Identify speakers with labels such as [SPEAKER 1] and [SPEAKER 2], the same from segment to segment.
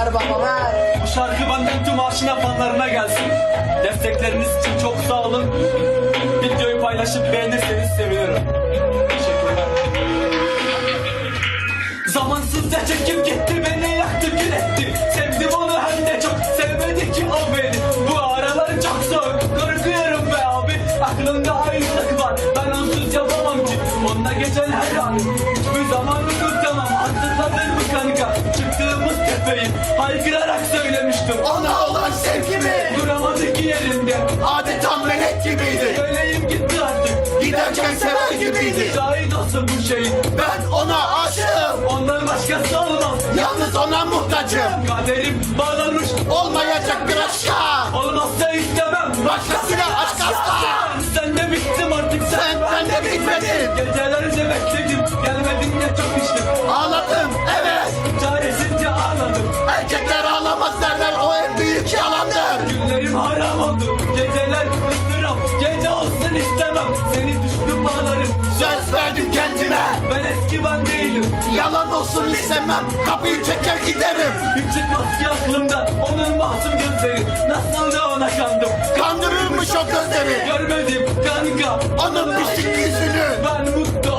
[SPEAKER 1] Ver baba ver.
[SPEAKER 2] Bu şarkı benden tüm aşina fanlarına gelsin. Destekleriniz için çok sağ olun. Videoyu paylaşıp beğenirseniz sevinirim. Teşekkürler. Zamansızca çekip gitti beni yaktı kül etti Sevdim onu hem de çok sevmedi ki o beni Bu aralar çok zor korkuyorum be abi Aklımda ayrılık var ben onsuz yapamam ki Onunla geçen her an Hiçbir zaman kanka Tepeyi haykırarak söylemiştim
[SPEAKER 3] Ona olan sevgimi
[SPEAKER 2] Duramadı ki yerinde
[SPEAKER 3] adeta melek gibiydi.
[SPEAKER 2] Söyleyeyim gitti artık
[SPEAKER 3] Giderken sever gibiydi.
[SPEAKER 2] Şahit olsun bu şeyin
[SPEAKER 3] Ben ona aşığım.
[SPEAKER 2] Ondan başkası olmaz
[SPEAKER 3] Yalnız ona muhtacım.
[SPEAKER 2] Kaderim bağlanmış
[SPEAKER 3] Olmayacak bir aşka.
[SPEAKER 2] Olmazsa istemem
[SPEAKER 3] Başkasıyla aşk asla.
[SPEAKER 2] Sen de bittim artık sen,
[SPEAKER 3] Sen bende bitmedin.
[SPEAKER 2] Gecelerce bekledim Gelmedin
[SPEAKER 3] Erkekler ağlamaz derler o en büyük yalandır.
[SPEAKER 2] Günlerim haram oldu Geceler ıstırap Gece olsun istemem Seni düştüm bağlarım
[SPEAKER 3] Söz verdim kendime.
[SPEAKER 2] Ben eski ben değilim
[SPEAKER 3] Yalan olsun istemem. Kapıyı çeker giderim.
[SPEAKER 2] Hiç çıkmaz ki aklımdan Onun masum gözleri Nasıl da ona kandım
[SPEAKER 3] Kandırırmış o gözleri.
[SPEAKER 2] Görmedim kanka
[SPEAKER 3] Onun pislik yüzünü.
[SPEAKER 2] Ben mutlu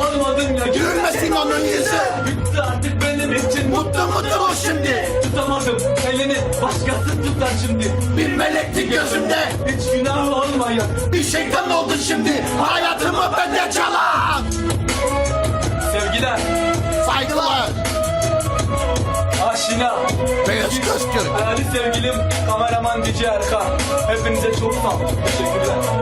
[SPEAKER 3] Mutlu mutlu o şimdi.
[SPEAKER 2] Tutamadım elini başkası tutar şimdi
[SPEAKER 3] Bir melekti gözümde.
[SPEAKER 2] Hiç günah olmayan
[SPEAKER 3] Bir şeytan oldu şimdi. Hayatımı benden çalan.
[SPEAKER 2] Sevgiler
[SPEAKER 3] Saygılar.
[SPEAKER 2] Aşina
[SPEAKER 3] Beyaz Köztürk.
[SPEAKER 2] Değerli sevgilim kameraman Cici Erkan Hepinize çok sağ olun Teşekkürler